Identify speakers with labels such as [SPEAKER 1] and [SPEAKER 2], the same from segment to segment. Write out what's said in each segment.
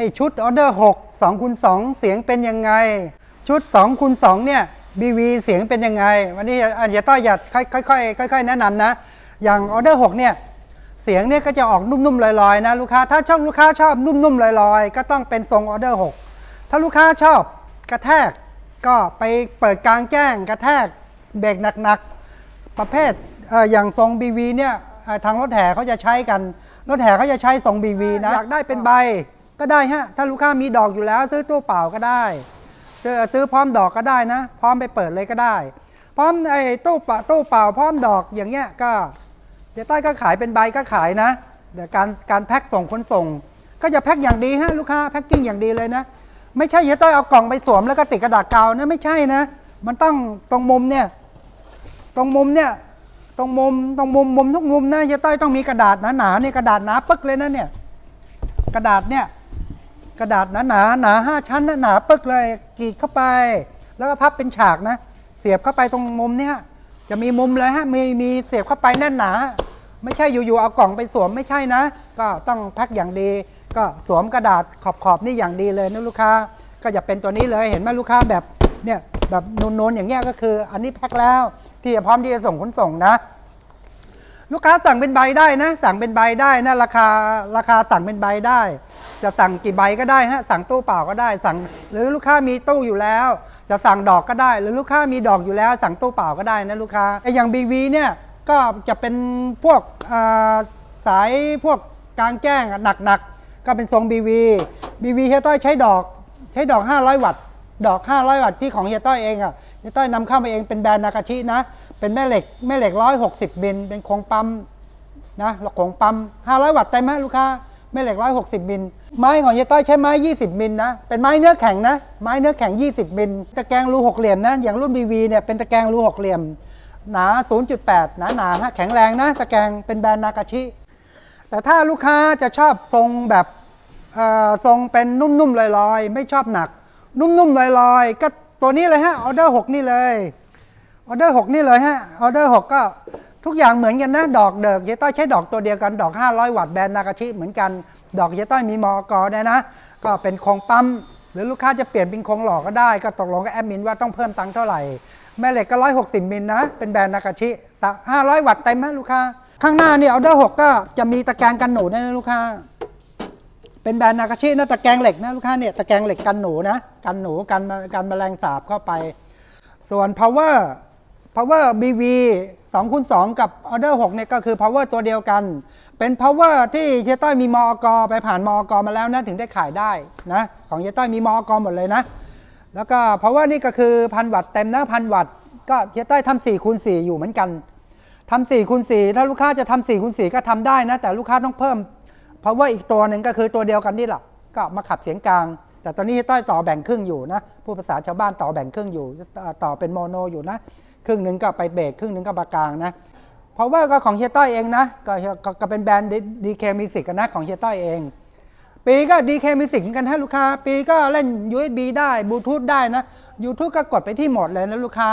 [SPEAKER 1] อ้ชุดออเดอร์6 2คูณ2เสียงเป็นยังไง ชุด2คูณ2เนี่ย BV เสียงเป็นยังไง วันนี้อาจจะต้อยอยากค่อยๆค่อยๆแนะนำนะ อย่างออเดอร์6เนี่ยเสียงเนี่ยก็จะออกนุ่มๆลอยๆนะลูกค้าถ้าชอบลูกค้าชอบนุ่มๆลอยๆ ก็ต้องเป็นทรงออเดอร์6ถ้าลูกค้าชอบกระแทกก็ไปเปิดกลางแจ้งกระแทกเบรกหนักๆ ประเภทออย่างทรง BV เนี่ยทางรถแห่เขาจะใช้กัน รถแห่เขาจะใช้ทรง BV นะอยากได้เป็นใบ ก็ได้ฮะ ถ้าลูกค้ามีดอกอยู่แล้ว ซื้อตู้เปล่าก็ได้ซื้อซื้อพร้อมดอกก็ได้นะ พร้อมไปเปิดเลยก็ได้ พร้อมไอ้ตู้เปล่าตู้เปล่าพร้อมดอกอย่างเงี้ยก็เดี๋ยวใต้ก็ขายเป็นใบก็ขายนะเดี๋ยวการการแพ็คส่งขนส่ง ก็จะแพ็คอย่างดีฮะลูกค้าแพ็คกิ้งอย่างดีเลยนะ ไม่ใช่เฮียต้อยเอากล่องไปสวมแล้วก็ติดกระดาษกาวนะไม่ใช่นะ มันต้องตรงมุมเนี่ยตรงมุมเนี่ยตรงมุมตรงมุมมุมทุกมุมนะเฮียต้อยต้องมีกระดาษหนาๆเนี่ยกระดาษหนาปึ๊กเลยนะเนี่ยกระดาษเนี่ย กระดาษหนาหนาๆหนาห้าชั้นหนาปึกเลยกรีดเข้าไป แล้วก็พับเป็นฉากนะ เสียบเข้าไปตรงมุมเนี่ยจะมีมุมเลยฮะมีมีเสียบเข้าไปแน่นหนา ไม่ใช่อยู่ๆเอากล่องไปสวมไม่ใช่นะ ก็ต้องแพ็คอย่างดี ก็สวมกระดาษขอบๆนี่อย่างดีเลยนะลูกค้า ก็จะเป็นตัวนี้เลยเห็นไหมลูกค้าแบบเนี่ยแบบนูนๆอย่างเงี้ยก็คือ อันนี้แพ็คแล้ว ที่จะพร้อมที่จะส่งขนส่งนะ ลูกค้าสั่งเป็นใบได้นะ สั่งเป็นใบได้นะราคาราคาสั่งเป็นใบได้ จะสั่งกี่ใบก็ได้ฮะสั่งตู้เปล่าก็ได้สั่ง หรือลูกค้ามีตู้อยู่แล้ว จะสั่งดอกก็ได้ หรือลูกค้ามีดอกอยู่แล้ว สั่งตู้เปล่าก็ได้นะลูกค้าไอ้อย่าง BV เนี่ยก็จะเป็นพวกสายพวกกลางแจ้งหนักๆก็เป็นทรง BV BV เฮียต้อยใช้ดอกใช้ดอก 500 วัตต์ดอก 500 วัตต์ที่ของเฮียต้อยเองอะเฮียต้อยนำเข้ามาเองเป็นแบรนด์นากาชินะ เป็นแม่เหล็กแม่เหล็ก 160มิลเป็นโครงปั๊มนะโครงปั๊ม500 วัตต์เต็มไหมลูกค้า แม่เหล็ก160มิล ไม้ของเฮียต้อยใช้ไม้20มิลนะ เป็นไม้เนื้อแข็งนะ ไม้เนื้อแข็ง20มิล ตะแกรงรูหกเหลี่ยมนะ อย่างรุ่น BV เนี่ยเป็นตะแกรงรูหกเหลี่ยม หนา 0.8 หนาหนาฮะแข็งแรงนะ ตะแกรงเป็นแบรนด์นากาชิ แต่ถ้าลูกค้าจะชอบทรงแบบเออทรงเป็นนุ่มๆลอยๆ ไม่ชอบหนัก นุ่มๆลอยๆ ก็ตัวนี้เลยฮะ ออเดอร์6นี่เลย ออเดอร์6นี่เลยฮะ ออเดอร์6ก็ ทุกอย่างเหมือนกันนะดอกเดิกเยต้อยใช้ดอกตัวเดียวกันดอก 500 วัตต์แบรนด์นากาชิเหมือนกัน ดอกเยต้อยมีมอกอนี่ยนะ ก็เป็นโครงปั๊ม หรือลูกค้าจะเปลี่ยนเป็นโครงหล่อก็ได้ ก็ตกลงกับแอดมินว่าต้องเพิ่มตังค์เท่าไหร่ แม่เหล็กก็ 160มิลนะ เป็นแบรนด์นากาชิ500 วัตต์เต็มไหมลูกค้า ข้างหน้านี่ออเดอร์6ก็จะมีตะแกรงกันหนูนะลูกค้า เป็นแบรนด์นากาชินะตะแกรงเหล็กนะลูกค้าเนี่ยตะแกรงเหล็กกันหนูนะกันหนูกันกันแมลงสาบเข้าไป ส่วน power power BV 2คูณ2กับ order 6เนี่ยก็คือ power ตัวเดียวกัน เป็น power ที่เยต้อยมีมอกไปผ่านมอกมาแล้วนะถึงได้ขายได้นะของเยต้อยมีมอกหมดเลยนะ แล้วก็ power นี่ก็คือพันวัตต์เต็มนะพันวัตต์ก็เยต้อยทำ4คูณ4อยู่เหมือนกันทำ4คูณ4ถ้าลูกค้าจะทำ4คูณ4ก็ทำได้นะแต่ลูกค้าต้องเพิ่มเพราะว่าอีกตัวหนึ่งก็คือตัวเดียวกันนี่แหละก็มาขับเสียงกลาง แต่ตอนนี้ต้อยต่อแบ่งครึ่งอยู่นะผู้ภาษาชาวบ้านต่อแบ่งครึ่งอยู่ต่อเป็นโมโนอยู่นะ ครึ่งหนึ่งก็ไปเบรกครึ่งหนึ่งก็มากลางนะเพราะว่าก็ของเฮียต้อยเองนะก็ก็ก็เป็นแบรนด์ดีเคมิสิกนะของเฮียต้อยเอง ปีก็ดีเคมิสิกกันฮะลูกค้า ปีก็เล่น USB ได้บลูทูธได้นะ YouTube ก็กดไปที่โหมดเลยนะลูกค้า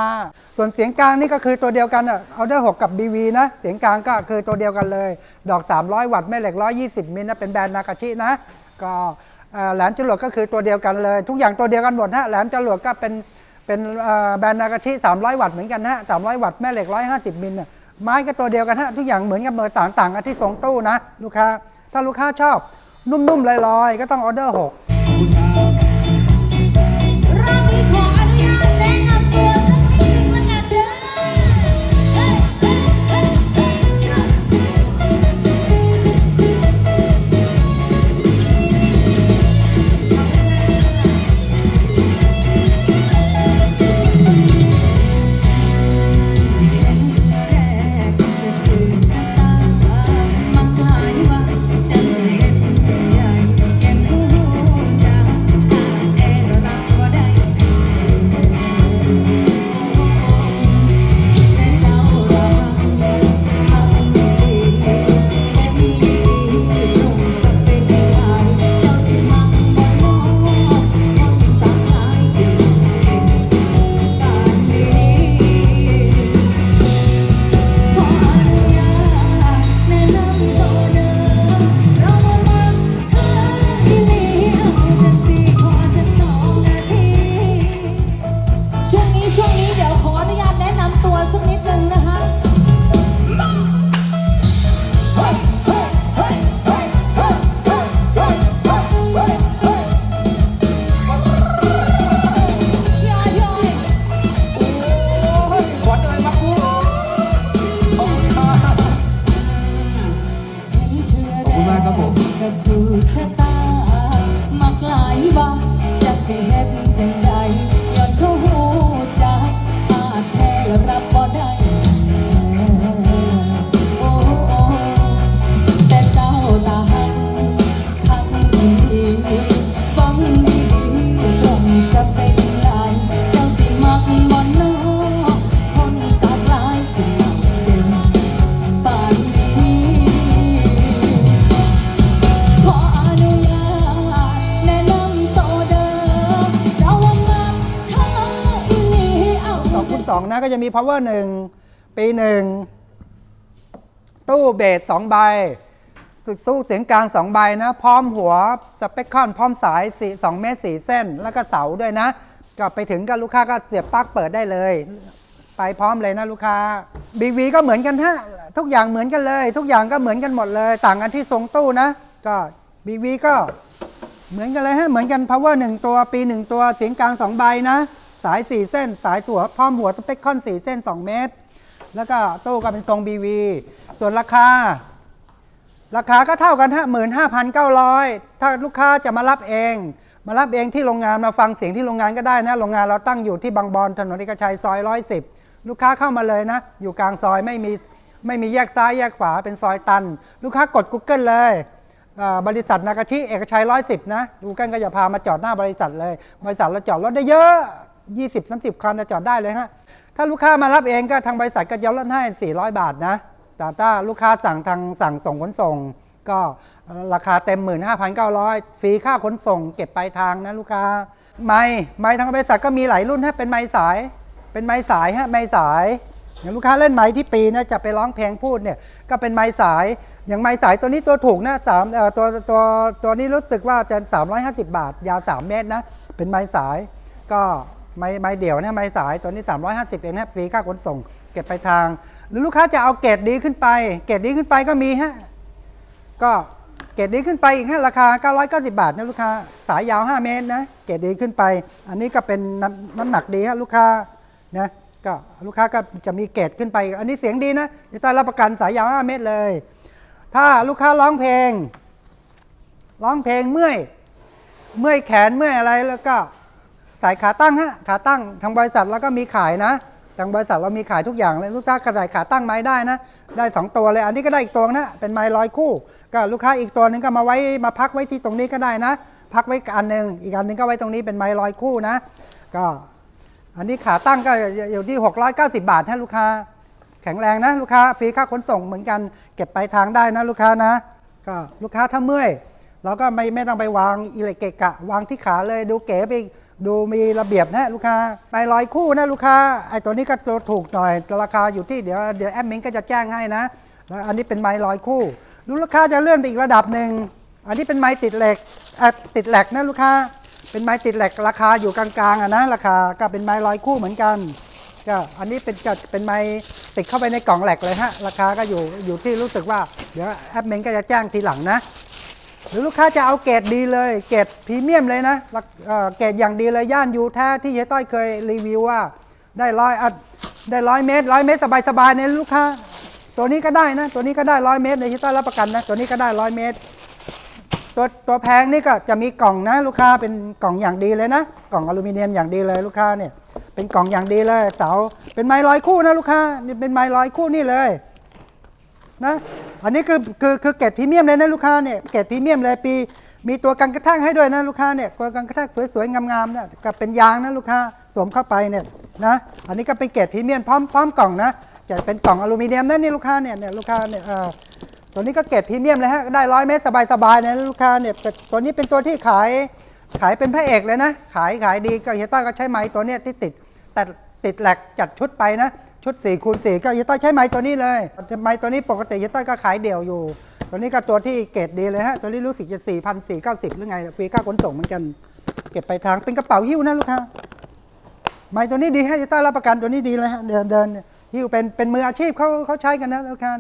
[SPEAKER 1] ส่วนเสียงกลางนี่ก็คือตัวเดียวกันอะเอาเดอร์6กับ BV นะ เสียงกลางก็คือตัวเดียวกันเลย ดอก 300 วัตต์แม่เหล็ก 120 มิลนะเป็นแบรนด์นากาชินะ ก็แหลมจรวดก็คือตัวเดียวกันเลย ทุกอย่างตัวเดียวกันหมดฮะแหลมจรวดก็เป็น เป็นแบรนด์นากาชิ300 วัตต์เหมือนกันฮะ300 วัตต์แม่เหล็ก 150 มิลน่ะไม้ก็ตัวเดียวกันฮะทุกอย่างเหมือนกันเมอต่างต่างกันที่สองตู้นะลูกค้าถ้าลูกค้าชอบนุ่มๆลอยๆ ก็ต้องออเดอร์ 6
[SPEAKER 2] to do
[SPEAKER 1] 2นะก็จะมี power 1 ปี 1 ตู้เบส2ใบสู้เสียงกลาง2ใบนะ พร้อมหัวสเปคคอนพร้อมสาย4 2เมตร4เส้น แล้วก็เสาด้วยนะก็ไปถึงก็ลูกค้าก็เสียบปลั๊กเปิดได้เลย ไปพร้อมเลยนะลูกค้า BV ก็เหมือนกันฮะทุกอย่างเหมือนกันเลย ทุกอย่างก็เหมือนกันหมดเลย ต่างกันที่ทรงตู้นะ ก็ BV ก็เหมือนกันเลยฮะเหมือนกัน power 1 ตัวปี 1 ตัวเสียงกลาง2ใบนะาย 4 เส้น สายตัวพร้อมหัวสเปคคอน4 เส้น 2 เมตร แล้วก็ตู้ก็เป็นทรง BV ส่วนราคา ราคาก็เท่ากันฮะหมื่นห้าพันเก้าร้อยถ้าลูกค้าจะมารับเอง มารับเองที่โรงงานมาฟังเสียงที่โรงงานก็ได้นะ โรงงานเราตั้งอยู่ที่บางบอนถนนเอกชัยซอยร้อยสิบลูกค้าเข้ามาเลยนะ อยู่กลางซอยไม่มีไม่มีแยกซ้ายแยกขวาเป็นซอยตัน ลูกค้ากด Google เลยบริษัทนากาชิเอกชัยร้อยสิบนะกูเกิลก็จะพามาจอดหน้าบริษัทเลย บริษัทเราจอดรถได้เยอะ 20 30 คันจะจอดได้เลยฮะ ถ้าลูกค้ามารับเองก็ทางบริษัทก็จะลดให้ 400 บาทนะ แต่ถ้าลูกค้าสั่งทางสั่งส่งขนส่ง ก็ราคาเต็ม 15,900 ฟรีค่าขนส่ง เก็บปลายทางนะลูกค้า ไม้ไม้ทางบริษัทก็มีหลายรุ่นฮะ เป็นไม้สาย เป็นไม้สายฮะ ไม้สายอย่างลูกค้าเล่นไม้ที่ปีนะจะไปร้องเพลงพูดเนี่ยก็เป็นไม้สายอย่างไม้สายตัวนี้ตัวถูกนะสามเอ่อตัวตัวตัวนี้รู้สึกว่าจะ350 บาท ยาว 3 เมตรนะ เป็นไม้สายก็ ไม้ไม้เดี่ยวนะไม้สายตัวนี้ 350เองนะฟรีค่าขนส่ง เก็บไปลายทาง หรือลูกค้าจะเอาเกรดดีขึ้นไป เกรดดีขึ้นไปก็มีฮะก็เกรดดีขึ้นไปอีกฮะราคา 990 บาทนะลูกค้าสายยาว 5 เมตรนะเกรดดีขึ้นไป อันนี้ก็เป็นน้ำน้ำหนักดีฮะลูกค้านะก็ลูกค้าก็จะมีเกรดขึ้นไป อันนี้เสียงดีนะจะต้อนรับประกันสายยาว 5 เมตรเลย ถ้าลูกค้าร้องเพลง ร้องเพลงเมื่อยเมื่อยแขนเมื่อยอะไรแล้วก็ สายขาตั้งฮะขาตั้งทางบริษัทแล้วก็มีขายนะ ทางบริษัทเรามีขายทุกอย่างเลยลูกค้ากระใสขาตั้งไม้ได้นะ ได้ 2 ตัวเลย อันนี้ก็ได้อีกตัวนะเป็นไม้ร้อยคู่ ก็ลูกค้าอีกตัวหนึงก็มาไว้มาพักไว้ที่ตรงนี้ก็ได้นะ พักไว้อันหนึ่งอีกอันหนึงก็ไว้ตรงนี้เป็นไม้ร้อยคู่นะ ก็อันนี้ขาตั้งก็อยู่ที่ 690 บาทฮะลูกค้าแข็งแรงนะลูกค้าฟรีค่าขนส่งเหมือนกัน เก็บไปลายทางได้นะลูกค้านะ ก็ลูกค้าถ้าเมื่อยเราก็ไม่ไม่ต้องไปวางอิเล็กเกะกะ วางที่ขาเลยดูเก๋ไป ดูมีระเบียบนะลูกค้าไปลอยคู่นะลูกค้าไอ้ตัวนี้ก็ตัวถูกหน่อยราคาอยู่ที่เดี๋ยวเดี๋ยวแอดมินก็จะแจ้งให้นะแล้วอันนี้เป็นไม้ลอยคู่ ดูลูกค้าจะเลื่อนไปอีกระดับหนึ่งอันนี้เป็นไม้ติดเหล็กติดแหลกนะลูกค้า เป็นไม้ติดแหลกราคาอยู่กลางๆอะนะราคาก็เป็นไม้ลอยคู่เหมือนกันก็อันนี้เป็นจะเป็นไม้ติดเข้าไปในกล่องแหลกเลยฮะราคาก็อยู่อยู่ที่รู้สึกว่าเดี๋ยวแอดมินก็จะแจ้งทีหลังนะ หรือลูกค้าจะเอาเกรดดีเลย เกรดพรีเมียมเลยนะเกรดอย่างดีเลยย่านยูแท้ที่เย้ต้อยเคยรีวิวว่า ได้ร้อยได้ร้อยเมตรร้อยเมตรสบายๆเนี่ยลูกค้า ตัวนี้ก็ได้นะ ตัวนี้ก็ได้ร้อยเมตรในที่ต้อยรับประกันนะ ตัวนี้ก็ได้ร้อยเมตร ตัวตัวแพงนี่ก็จะมีกล่องนะ ลูกค้าเป็นกล่องอย่างดีเลยนะ กล่องอลูมิเนียมอย่างดีเลยลูกค้าเนี่ย เป็นกล่องอย่างดีเลยเสาเป็นไม้ร้อยคู่นะลูกค้านี่เป็นไม้ร้อยคู่นี่เลย นะ อันนี้คือคือคือเกรดพรีเมียมเลยนะลูกค้าเนี่ยเกรดพรีเมียมเลยปี มีตัวกันกระทั่งให้ด้วยนะลูกค้าเนี่ยตัวกันกระทั่งสวยๆงามๆเนี่ยกับเป็นยางนะลูกค้าสวมเข้าไปเนี่ยนะอันนี้ก็เป็นเกรดพรีเมียมพร้อมพร้อมกล่องนะจะเป็นกล่องอลูมิเนียมนะนี่ลูกค้าเนี่ยเนี่ยลูกค้าเนี่ยเอ่อตัวนี้ก็เกรดพรีเมียมเลยฮะได้ร้อยเมตรสบายๆนะลูกค้าเนี่ยแต่ตัวนี้เป็นตัวที่ขายขายเป็นพระเอกเลยนะ ขายขายดีก็เฮียต้อยก็ใช้ไม้ตัวเนี้ยที่ติดแต่ติดแหลกจัดชุดไปนะ ชุด4คูณ4ก็เฮียต้อใช้ไม้ตัวนี้เลย ไม้ตัวนี้ปกติยี่ต้อก็ขายเดี่ยวอยู่ ตัวนี้ก็ตัวที่เกรดดีเลยฮะ ตัวนี้รู้สึกจะ4 4 9 0หรือไง ฟรีค่าขนส่งเหมือนกัน เก็บไปทางเป็นกระเป๋าหิ้วนะลูกค้า ไม้ตัวนี้ดีฮะยูต้อรับประกันตัวนี้ดีเลยฮะ เดินเดินหิ้วเป็นเป็นมืออาชีพเขาเขาใช้กันนะลูกค้า